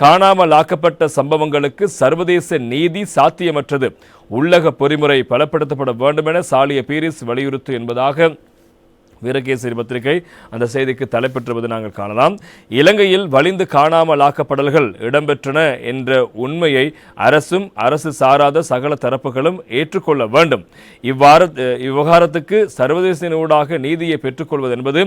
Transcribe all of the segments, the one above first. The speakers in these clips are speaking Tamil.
காணாமல் ஆக்கப்பட்ட சம்பவங்களுக்கு சர்வதேச நீதி சாத்தியமற்றது. உள்ளக பொறிமுறை பலப்படுத்தப்பட வேண்டும் என சாலிய பீரிஸ் வலியுறுத்து என்பதாக வீரகேசரி பத்திரிகை அந்த செய்திக்கு தலைப்பெற்றுவது நாங்கள் காணலாம். இலங்கையில் வலிந்து காணாமல் ஆக்கப்படல்கள் இடம்பெற்றன என்ற உண்மையை அரசும் அரசு சாராத சகல தரப்புகளும் ஏற்றுக்கொள்ள வேண்டும். இவ்வாறு இவ்விவகாரத்துக்கு சர்வதேசனூடாக நீதியை பெற்றுக்கொள்வது என்பது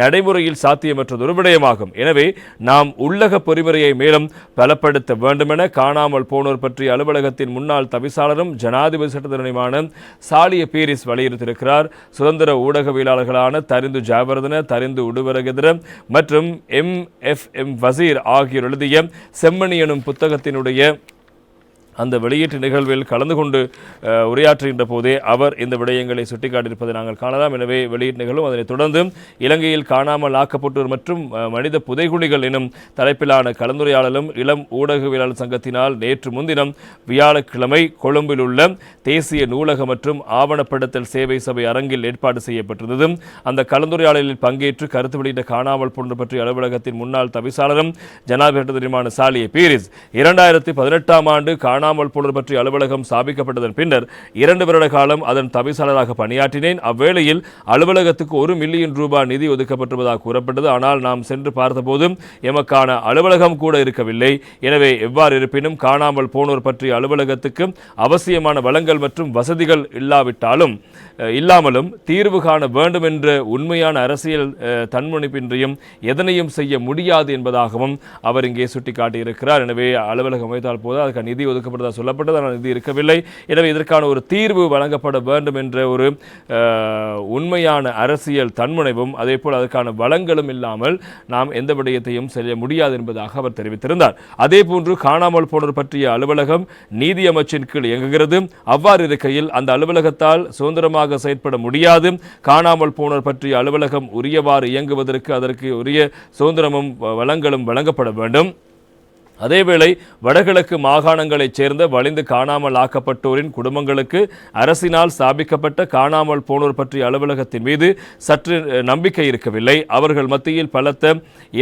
நடைமுறையில் சாத்தியமற்றதொரு விடயமாகும். எனவே நாம் உள்ளக பொறிமுறையை மேலும் பலப்படுத்த வேண்டுமென காணாமல் போனோர் பற்றிய அலுவலகத்தின் முன்னாள் தவிசாளரும் ஜனாதிபதி சட்டத்தரணியுமான சாலிய பீரிஸ் வலியுறுத்தியிருக்கிறார். சுதந்திர ஊடகவியலாளர்களான தரிந்து ஜாவர்தன தரிந்து உடுவரகெதிர மற்றும் எம் எஃப் எம் வசீர் ஆகியோர் எழுதிய செம்மணி எனும் புத்தகத்தினுடைய அந்த வெளியீட்டு நிகழ்வில் கலந்து கொண்டு உரையாற்றுகின்ற போதே அவர் இந்த விடயங்களை சுட்டிக்காட்டியிருப்பதை நாங்கள் காணலாம். எனவே வெளியீட்டு நிகழ்வும் அதனைத் தொடர்ந்து இலங்கையில் காணாமல் ஆக்கப்பட்டோர் மற்றும் மனித புதைகுழிகள் எனும் தலைப்பிலான கலந்துரையாடலும் இளம் ஊடகவியலாளர் சங்கத்தினால் நேற்று முன்தினம் வியாழக்கிழமை கொழும்பில் உள்ள தேசிய நூலக மற்றும் ஆவணப்படுத்தல் சேவை சபை அரங்கில் ஏற்பாடு செய்யப்பட்டிருந்தது. அந்த கலந்துரையாடலில் பங்கேற்று கருத்து வெளியிட்ட காணாமல் போன்று பற்றிய அலுவலகத்தின் முன்னாள் தவிசாளரும் ஜனாதிபதி தெரியுமான சாலிய பீரிஸ் இரண்டாயிரத்தி பதினெட்டாம் ஆண்டு காணாமல் போனது பற்றி அலுவலகம் ஸ்தாபிக்கப்பட்டதன் பின்னர் இரண்டு வருட காலம் அதன் தவிசாளராக பணியாற்றினேன். அவ்வேளையில் அலுவலகத்துக்கு ஒரு மில்லியன் ரூபாய் நிதி ஒதுக்கப்பட்டிருப்பதாக கூறப்பட்டது. ஆனால் நாம் சென்று பார்த்தபோது எமக்கான அலுவலகம் கூட இருக்கவில்லை. எனவே எவ்வாறு இருப்பினும் காணாமல் போனோர் பற்றிய அலுவலகத்துக்கு அவசியமான வளங்கள் மற்றும் வசதிகள் இல்லாவிட்டாலும் இல்லாமலும் தீர்வு காண வேண்டும் என்ற உண்மையான அரசியல் தன்முனைப்பின்றியும் எதனையும் செய்ய முடியாது என்பதாகவும் அவர் இங்கே சுட்டிக்காட்டியிருக்கிறார். எனவே அலுவலகம் அமைத்தால் போது அதுக்கு நிதி கொடுக்கப்பட்டதாக சொல்லப்பட்டது. ஆனால் இது இருக்கவில்லை. எனவே இதற்கான ஒரு தீர்வு வழங்கப்பட வேண்டும் என்ற ஒரு உண்மையான அரசியல் தன்முனைவும் அதே போல் அதற்கான வளங்களும் இல்லாமல் நாம் எந்த விடயத்தையும் செய்ய முடியாது என்பதாக அவர் தெரிவித்திருந்தார். அதே போன்று காணாமல் போனோர் பற்றிய அலுவலகம் நீதி அமைச்சின் கீழ் இயங்குகிறது. அவ்வாறு இருக்கையில் அந்த அலுவலகத்தால் சுதந்திரமாக செயற்பட முடியாது. காணாமல் போனோர் பற்றிய அலுவலகம் உரியவாறு இயங்குவதற்கு அதற்கு உரிய சுதந்திரமும் வளங்களும் வழங்கப்பட வேண்டும். அதேவேளை வடகிழக்கு மாகாணங்களைச் சேர்ந்த வலிந்து காணாமல் ஆக்கப்பட்டோரின் குடும்பங்களுக்கு அரசினால் ஸ்தாபிக்கப்பட்ட காணாமல் போனோர் பற்றிய அலுவலகத்தின் மீது சற்று நம்பிக்கை இருக்கவில்லை. அவர்கள் மத்தியில் பலத்த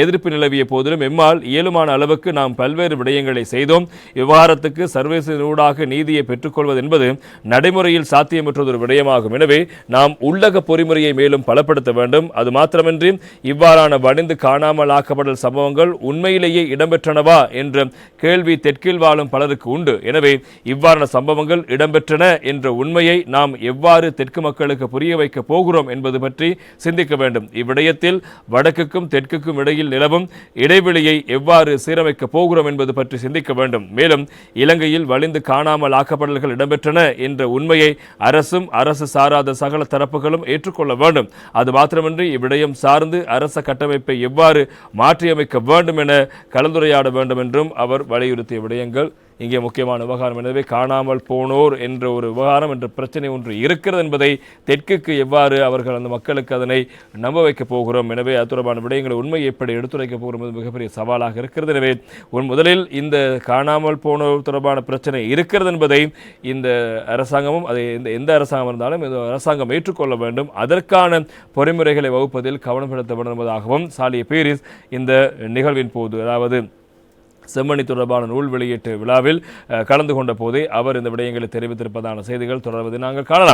எதிர்ப்பு நிலவிய போதிலும் எம்மால் இயலுமான அளவுக்கு நாம் பல்வேறு விடயங்களை செய்தோம். விவகாரத்துக்கு சர்வதேச நீதியை பெற்றுக்கொள்வது என்பது நடைமுறையில் சாத்தியமற்றதொரு விடயமாகும். எனவே நாம் உள்ளக பொறிமுறையை மேலும் பலப்படுத்த வேண்டும். அது மாத்திரமின்றி இவ்வாறான வடிந்து காணாமல் ஆக்கப்படல் சம்பவங்கள் உண்மையிலேயே இடம்பெற்றனவா என்ற கேள்வி தெற்கில் வாழும் பலருக்கு உண்டு. எனவே இவ்வாறான சம்பவங்கள் இடம்பெற்றன என்ற உண்மையை நாம் எவ்வாறு தெற்கு மக்களுக்கு புரிய வைக்கப் போகிறோம் என்பது பற்றி சிந்திக்க வேண்டும். இவ்விடயத்தில் வடக்குக்கும் தெற்குக்கும் இடையில் நிலவும் இடைவெளியை எவ்வாறு சீரமைக்கப் போகிறோம் என்பது பற்றி சிந்திக்க வேண்டும். மேலும் இலங்கையில் வலிந்து காணாமல் ஆக்கப்படல்கள் இடம்பெற்றன என்ற உண்மையை அரசும் அரசு சாராத சகல தரப்புகளும் ஏற்றுக்கொள்ள வேண்டும். அது மாத்திரமின்றி இவ்விடயம் சார்ந்து அரச கட்டமைப்பை எவ்வாறு மாற்றியமைக்க வேண்டும் என கலந்துரையாட வேண்டும் என்று என்றும் அவர் வலியுறுத்திய விடயங்கள் இங்கே முக்கியமான விவகாரம் எனவே காணாமல் போனோர் என்ற ஒரு விவகாரம் என்ற பிரச்சனை ஒன்று இருக்கிறது என்பதை தெற்குக்கு எவ்வாறு அவர்கள் அந்த மக்களுக்கு அதனை நம்ப வைக்கப் போகிறோம்? எனவே அது தொடர்பான விடயங்களை உண்மை எப்படி எடுத்துரைக்கப் போகிறோம் என்பது மிகப்பெரிய சவாலாக இருக்கிறது. எனவே உன் முதலில் இந்த காணாமல் போனோர் தொடர்பான பிரச்சனை இருக்கிறது என்பதை இந்த அரசாங்கமும் அதை எந்த எந்த அரசாங்கம் இருந்தாலும் இந்த அரசாங்கம் ஏற்றுக்கொள்ள வேண்டும். அதற்கான பொறிமுறைகளை வகுப்பதில் கவனம் செலுத்த வேண்டும் என்பதாகவும் சாலிய பீரிஸ் இந்த நிகழ்வின் போது அதாவது செம்மணி தொடர்பான நூல் வெளியீட்டு விழாவில் கலந்து கொண்ட போதே அவர் இந்த விடயங்களை தெரிவித்திருப்பதான செய்திகள் தொடர்வதை நாங்கள் காணலாம்.